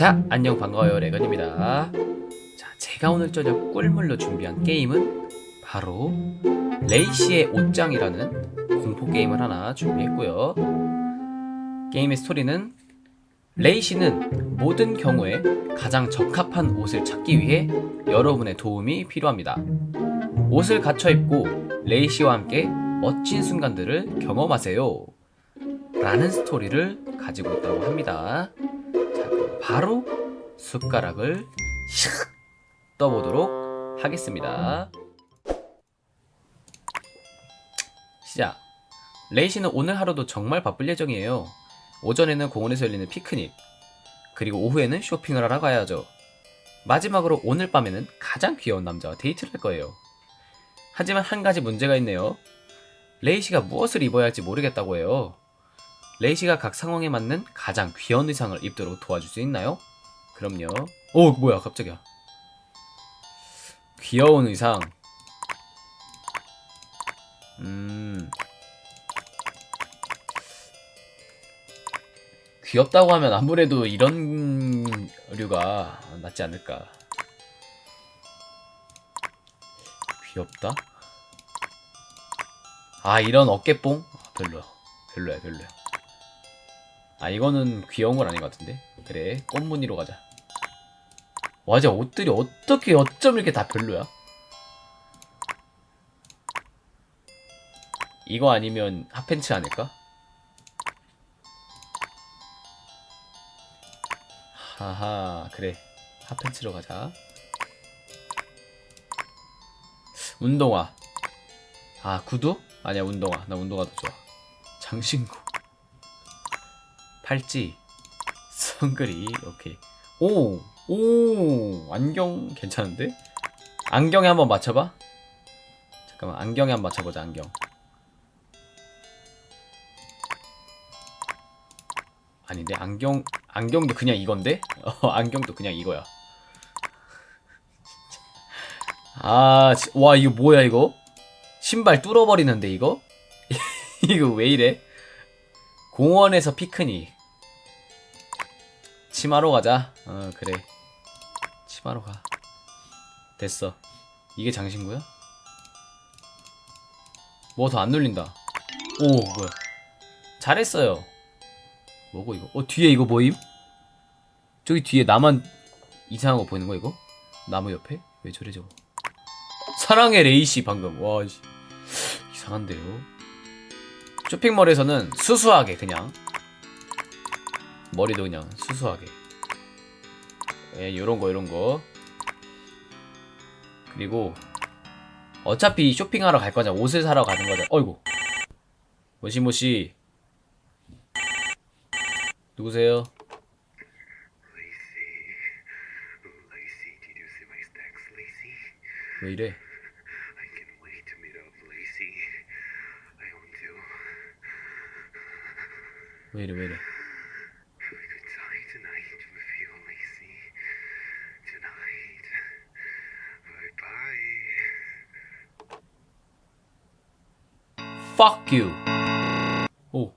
자, 안녕 반가워요 레건입니다. 자, 제가 오늘 저녁 꿀물로 준비한 게임은 바로 레이시의 옷장이라는 공포 게임을 하나 준비했고요. 게임의 스토리는 레이시는 모든 경우에 가장 적합한 옷을 찾기 위해 여러분의 도움이 필요합니다. 옷을 갖춰 입고 레이시와 함께 멋진 순간들을 경험하세요. 라는 스토리를 가지고 있다고 합니다. 바로 숟가락을 샥 떠보도록 하겠습니다. 시작. 레이시는 오늘 하루도 정말 바쁠 예정이에요. 오전에는 공원에서 열리는 피크닉, 그리고 오후에는 쇼핑을 하러 가야죠. 마지막으로 오늘 밤에는 가장 귀여운 남자와 데이트를 할 거예요. 하지만 한 가지 문제가 있네요. 레이시가 무엇을 입어야 할지 모르겠다고 해요. 레이시가 각 상황에 맞는 가장 귀여운 의상을 입도록 도와줄 수 있나요? 그럼요. 오, 뭐야, 갑자기야. 귀여운 의상. 음. 귀엽다고 하면 아무래도 이런 류가 낫지 않을까. 귀엽다? 아, 이런 어깨뽕? 아, 별로야. 별로야, 별로야. 아, 이거는 귀여운 건 아닌 것 같은데? 그래, 꽃무늬로 가자. 맞아, 옷들이 어떻게, 어쩜 이렇게 다 별로야? 이거 아니면 핫팬츠 아닐까? 하하, 그래. 핫팬츠로 가자. 운동화. 아, 구두? 아니야, 운동화. 나 운동화 더 좋아. 장신구. 팔찌. 선글이. 오케이. 오! 오! 안경 괜찮은데? 안경에 한번 맞춰봐. 잠깐만, 안경에 한번 맞춰보자, 안경. 아닌데, 안경, 안경도 그냥 이건데? 어, 안경도 그냥 이거야. 아, 지- 와, 이거 뭐야, 이거? 신발 뚫어버리는데, 이거? 이거 왜 이래? 공원에서 피크닉. 치마로 가자. 어, 그래. 치마로 가. 됐어. 이게 장신구야? 뭐 더 안 눌린다. 오, 뭐야. 잘했어요. 뭐고, 이거? 어, 뒤에 이거 뭐임? 저기 뒤에 나만 이상한 거 보이는 거, 이거? 나무 옆에? 왜 저래, 저거? 사랑의 레이시 방금. 와, 씨. 이상한데요? 쇼핑몰에서는 수수하게 그냥 머리도 그냥 수수하게. 예, 요런 거 요런 거. 그리고 어차피 쇼핑하러 갈 거잖아. 옷을 사러 가는 거잖아. 어이구. 모시모시. 누구세요? 왜 이래? 왜 이래 왜 이래 Fuck you. 오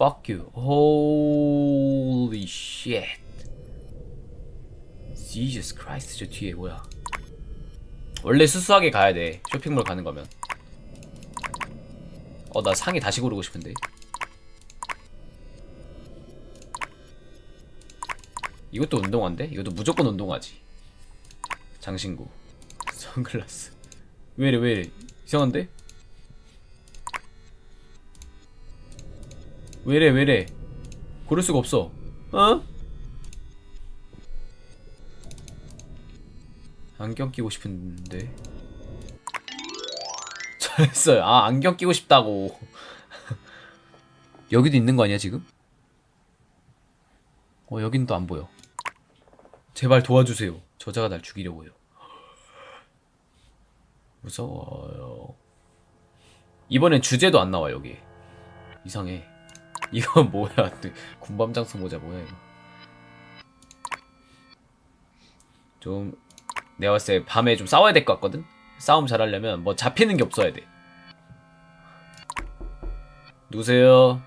Fuck you. Holy shit. Jesus Christ 저 뒤에 뭐야? 원래 수수하게 가야 돼 쇼핑몰 가는 거면. 어 나 상의 다시 고르고 싶은데. 이것도 운동화인데? 이것도 무조건 운동화지. 장신구. 선글라스. 왜이래 왜이래? 이상한데? 왜이래 왜이래? 고를 수가 없어. 어? 안경 끼고 싶은데? 잘했어요. 아 안경 끼고 싶다고. 여기도 있는 거 아니야 지금? 어 여긴 또 안 보여. 제발 도와주세요. 저자가 날 죽이려고 해요. 무서워요. 이번엔 주제도 안 나와 여기. 이상해 이거 뭐야 또 군밤 장수 모자 뭐야 이거 좀 내가 봤을 때 밤에 좀 싸워야 될 것 같거든 싸움 잘하려면 뭐 잡히는 게 없어야 돼 누구세요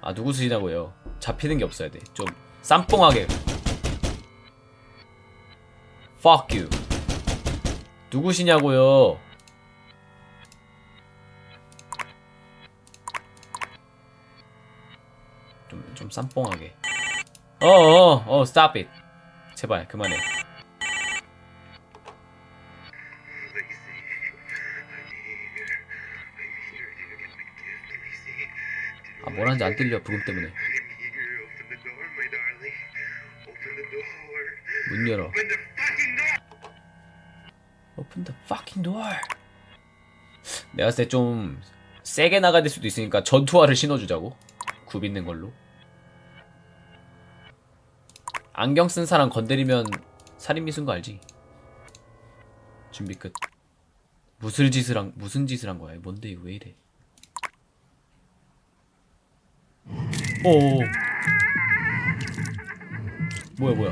아 누구시냐고요 잡히는 게 없어야 돼. 좀 쌈뽕하게. Fuck you. 누구시냐고요? 쌈뽕하게. 어, 어, 어, stop it. 제발, 그만해. 아, 하는지 안? 들려, 부금 때문에. 문 열어. Open the fucking door. 내가 봤을 때 좀 세게 나가야 될 수도 있으니까 전투화를 신어주자고. 굽 있는 걸로. 안경 쓴 사람 건드리면 살인 미수인 거 알지? 준비 끝. 무슨 짓을 한 무슨 짓을 한 거야? 뭔데 왜 이래? 오. 뭐야 뭐야?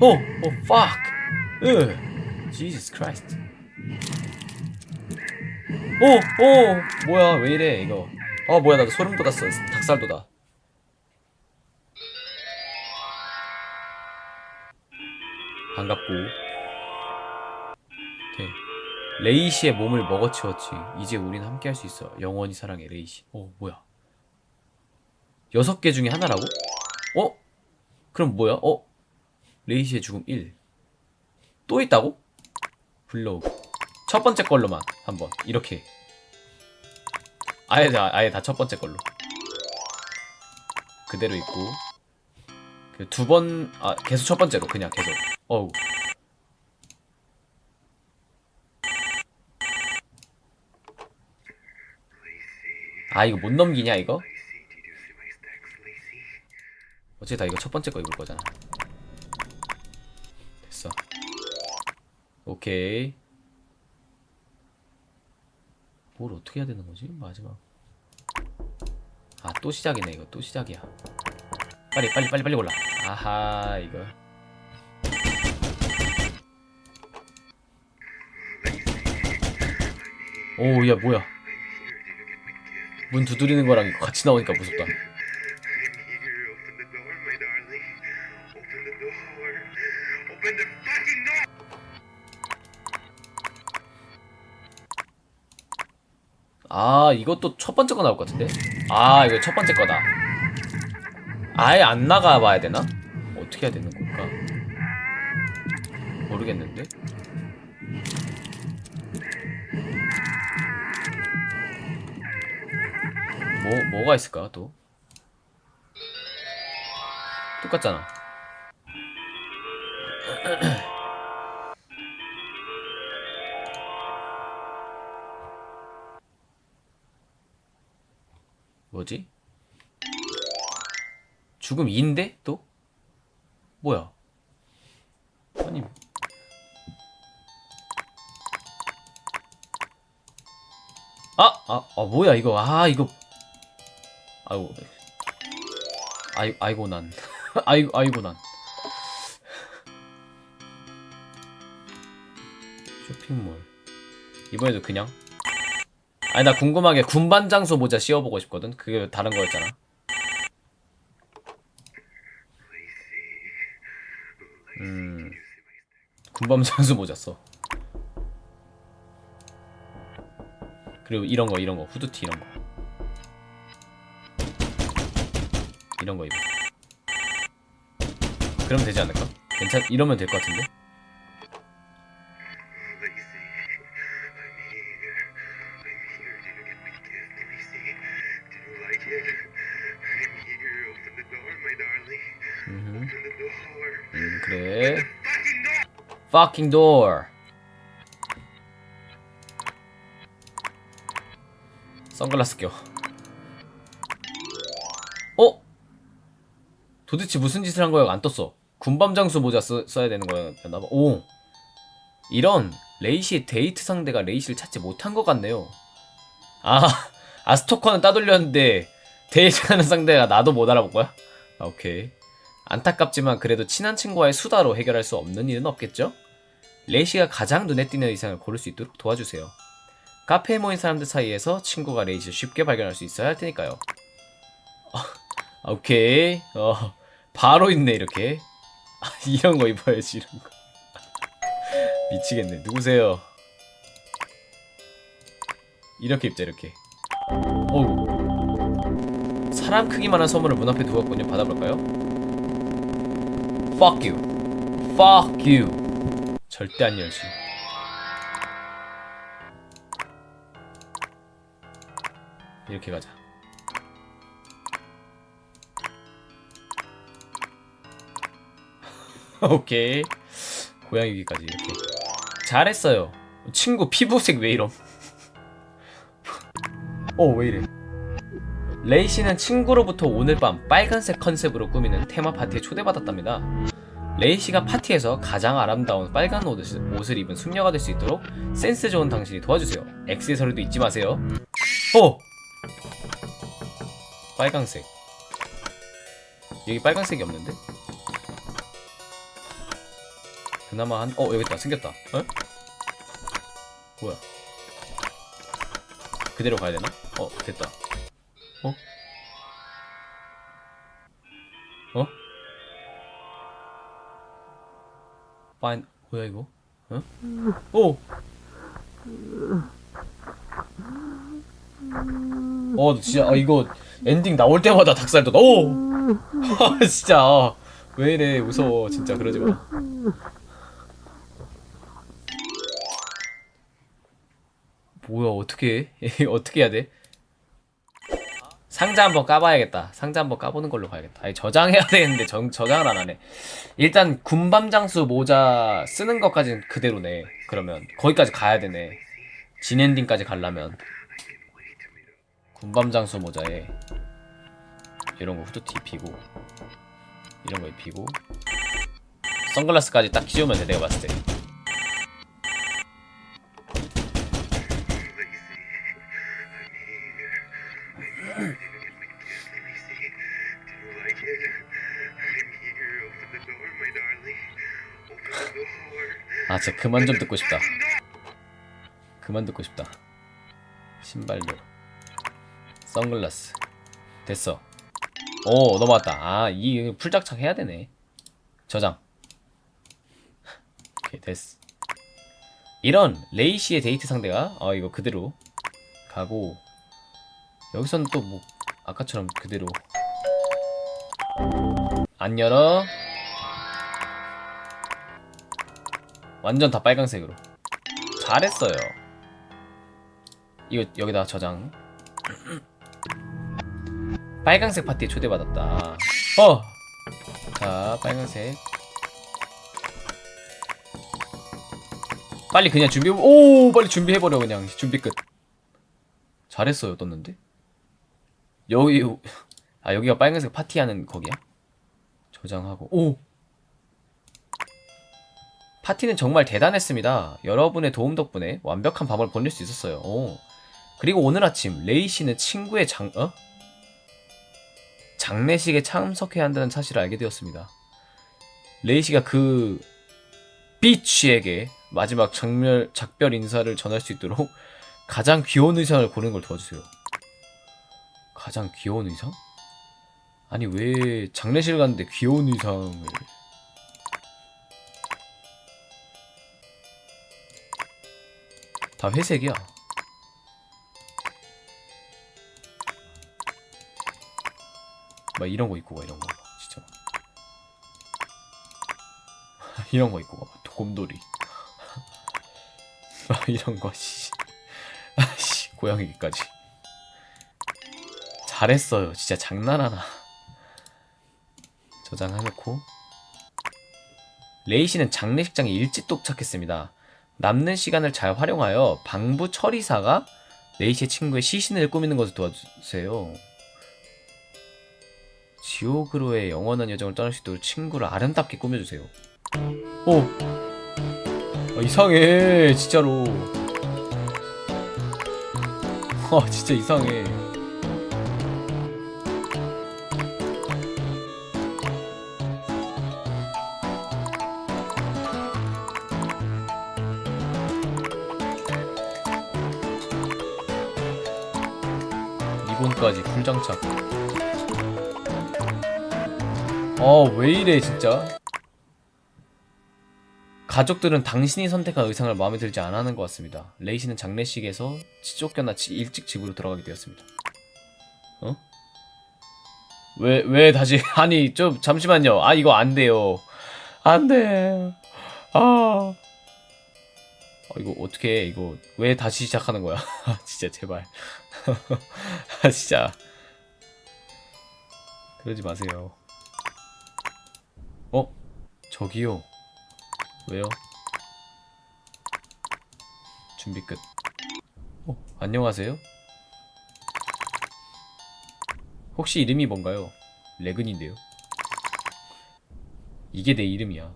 어, 어, fuck. 으, Jesus Christ. 오, 오, 뭐야, 왜 이래, 이거. 아, 뭐야, 나도 소름 돋았어. 닭살 돋아. 반갑고. 오케이. 레이시의 몸을 먹어치웠지. 이제 우린 함께 할 수 있어. 영원히 사랑해, 레이시. 어, 뭐야. 여섯 개 중에 하나라고? 어? 그럼 뭐야? 어? 레이시의 죽음 1. 또 있다고? 블로그. 첫 번째 걸로만 한번 이렇게. 아예 다 아예 다 첫 번째 걸로. 그대로 있고. 그 두 번 아 계속 첫 번째로 그냥 계속. 어우. 아 이거 못 넘기냐 이거? Lacey, did you see my stacks, Lacey? 어차피 다 이거 첫 번째 거 입을 거잖아. 됐어. 오케이. 뭘 어떻게 해야 되는 거지? 마지막. 아, 또 시작이네, 이거. 또 시작이야. 빨리, 빨리, 빨리, 빨리 골라. 아하, 이거. 오, 야, 뭐야. 문 두드리는 거랑 같이 나오니까 무섭다. 아, 이것도 첫 번째 거 나올 것 같은데? 아, 이거 첫 번째 거다. 아예 안 나가 봐야 되나? 어떻게 해야 되는 걸까? 모르겠는데? 뭐, 뭐가 있을까, 또? 똑같잖아. 뭐지? 죽음 2인데? 또? 뭐야? 아니 아! 아, 아 뭐야 이거 아 이거 아이고. 아이, 아이고 난. 아이고 아이고 난. 쇼핑몰. 이번에도 그냥? 아니 나 궁금하게 군반 장소 모자 씌워보고 싶거든? 그게 다른 거였잖아. 음. 군밤 장수 모자 써. 그리고 이런 거 이런 거. 후드티 이런 거 이런 거 입어 그럼 되지 않을까? 괜찮 이러면 될 것 같은데. 음 그래 fucking door 선글라스 껴 도대체 무슨 짓을 한 거야 안 떴어 군밤 장수 모자 써, 써야 되는 거였나 봐 오 이런 레이시의 데이트 상대가 레이시를 찾지 못한 것 같네요 아, 아 스토커는 따돌렸는데 데이트하는 상대가 나도 못 알아볼 거야? 아, 오케이 안타깝지만 그래도 친한 친구와의 수다로 해결할 수 없는 일은 없겠죠? 레이시가 가장 눈에 띄는 의상을 고를 수 있도록 도와주세요. 카페에 모인 사람들 사이에서 친구가 레이시를 쉽게 발견할 수 있어야 할 테니까요. 아, 오케이. 어, 바로 있네, 이렇게. 아, 이런 거 입어야지, 이런 거. 미치겠네. 누구세요? 이렇게 입자, 이렇게. 어우. 사람 크기만한 선물을 문 앞에 두었군요. 받아볼까요? Fuck you. Fuck you. 절대 안 열지. 이렇게 가자. 오케이. 고양이기까지 이렇게. 잘했어요. 친구 피부색 왜 이럼? 어, 왜 이래? 레이 씨는 친구로부터 오늘 밤 빨간색 컨셉으로 꾸미는 테마 파티에 초대받았답니다. 레이 씨가 파티에서 가장 아름다운 빨간 옷을, 옷을 입은 숙녀가 될 수 있도록 센스 좋은 당신이 도와주세요. 액세서리도 잊지 마세요. 어! 빨강색. 여기 빨강색이 없는데? 그나마 한, 어, 여기 있다. 생겼다. 어? 뭐야? 그대로 가야 되나? 어, 됐다. 어? 어? 파인 뭐야 이거? 어? 오! 어 진짜 아, 이거 엔딩 나올 때마다 닭살 돋아 오! 아 진짜 아, 왜 이래 무서워 진짜 그러지 마 어떻게 해? 어떻게 해야 돼? 상자 한번 까봐야겠다. 상자 한번 까보는 걸로 가야겠다. 아니 저장해야 되는데 저, 저장을 안 하네. 일단 군밤장수 모자 쓰는 것까지는 그대로네. 그러면 거기까지 가야 되네. 진엔딩까지 가려면 군밤장수 모자에 이런 거 후드티 입히고 이런 거 입히고 선글라스까지 딱 끼우면 돼. 내가 봤을 때. 아, 진짜 그만 좀 듣고 싶다. 그만 듣고 싶다. 신발도. 선글라스. 됐어. 오, 넘어왔다. 아, 이 풀작창 해야 되네. 저장. 오케이, 됐어. 이런 레이시의 데이트 상대가 어 이거 그대로 가고 여기서는 또 뭐 아까처럼 그대로 안 열어 완전 다 빨강색으로. 잘했어요. 이거 여기다 저장. 빨강색 파티에 초대받았다. 어! 자 빨강색. 빨리 그냥 준비 오! 빨리 준비해버려 그냥. 준비 끝. 잘했어요 떴는데? 여기 아 여기가 빨간색 파티하는 거기야? 저장하고. 오 파티는 정말 대단했습니다. 여러분의 도움 덕분에 완벽한 밤을 보낼 수 있었어요. 오. 그리고 오늘 아침 레이 씨는 친구의 장 어? 장례식에 참석해야 한다는 사실을 알게 되었습니다. 레이 씨가 그 비치에게 마지막 작별 작별 인사를 전할 수 있도록 가장 귀여운 의상을 고르는 걸 도와주세요. 가장 귀여운 의상? 아니 왜 장례식을 갔는데 귀여운 의상을 다 회색이야. 막 이런 거 입고 가 이런 거. 진짜 이런 거 입고 가 곰돌이. 막 이런 거 씨. 아씨 고양이까지. 잘했어요. 진짜 장난하나. 저장해놓고. 레이 씨는 장례식장에 일찍 도착했습니다. 남는 시간을 잘 활용하여 방부 처리사가 레이 씨의 친구의 시신을 꾸미는 것을 도와주세요. 지옥으로의 영원한 여정을 떠날 수 있도록 친구를 아름답게 꾸며주세요. 오! 아, 이상해, 진짜로. 아, 진짜 이상해. 리본까지 풀장착. 어, 왜 이래, 진짜. 가족들은 당신이 선택한 의상을 마음에 들지 않아하는 것 같습니다. 레이시는 장례식에서 쫓겨나 지- 일찍 집으로 들어가게 되었습니다. 어? 왜, 왜 다시, 아니, 좀, 잠시만요. 아, 이거 안 돼요. 안 돼. 아. 어, 이거 어떻게 해, 이거. 왜 다시 시작하는 거야? 아, 진짜, 제발. 아, 진짜. 그러지 마세요. 어? 저기요. 왜요? 준비 끝. 어, 안녕하세요? 혹시 이름이 뭔가요? 레근인데요. 이게 내 이름이야.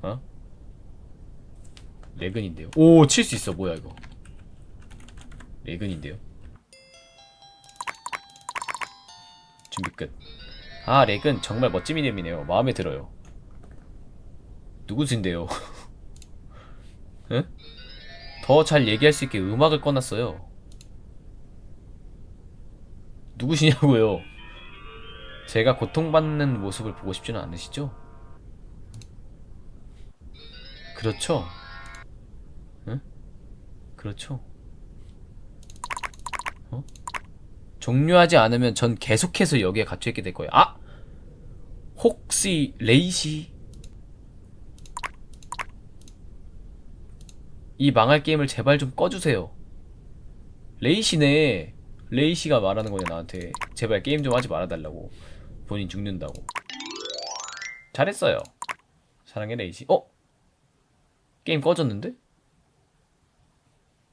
어? 레근인데요. 오, 칠 수 있어. 뭐야, 이거. 레근인데요. 준비 끝. 아, 렉은 정말 멋진 이름이네요. 마음에 들어요. 누구신데요? 응? 더 잘 얘기할 수 있게 음악을 꺼놨어요. 누구시냐고요? 제가 고통받는 모습을 보고 싶지는 않으시죠? 그렇죠? 응? 그렇죠? 어? 종료하지 않으면 전 계속해서 여기에 갇혀 있게 될 거예요. 아! 혹시 레이시 이 망할 게임을 제발 좀 꺼주세요. 레이시네. 레이시가 말하는 거냐 나한테. 제발 게임 좀 하지 말아달라고. 본인 죽는다고. 잘했어요. 사랑해 레이시. 어? 게임 꺼졌는데?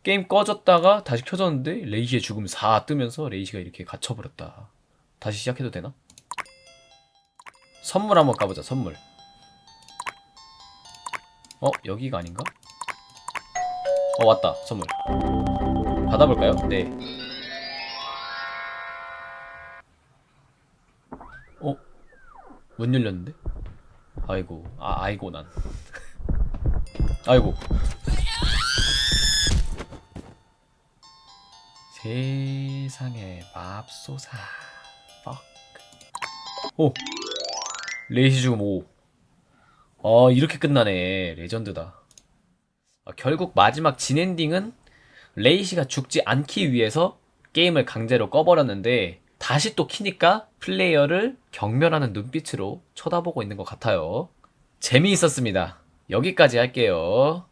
게임 꺼졌다가 다시 켜졌는데 레이시의 죽음 4 뜨면서 레이시가 이렇게 갇혀버렸다. 다시 시작해도 되나? 선물 한번 까보자 선물. 어? 여기가 아닌가? 어 왔다 선물 받아볼까요? 네 어? 문 열렸는데? 아이고 아 아이고 난 아이고 세상에 맙소사 fuck 오 레이시 죽음 5 어, 이렇게 끝나네. 레전드다. 아, 결국 마지막 진엔딩은 레이시가 죽지 않기 위해서 게임을 강제로 꺼버렸는데 다시 또 키니까 플레이어를 경멸하는 눈빛으로 쳐다보고 있는 것 같아요. 재미있었습니다. 여기까지 할게요.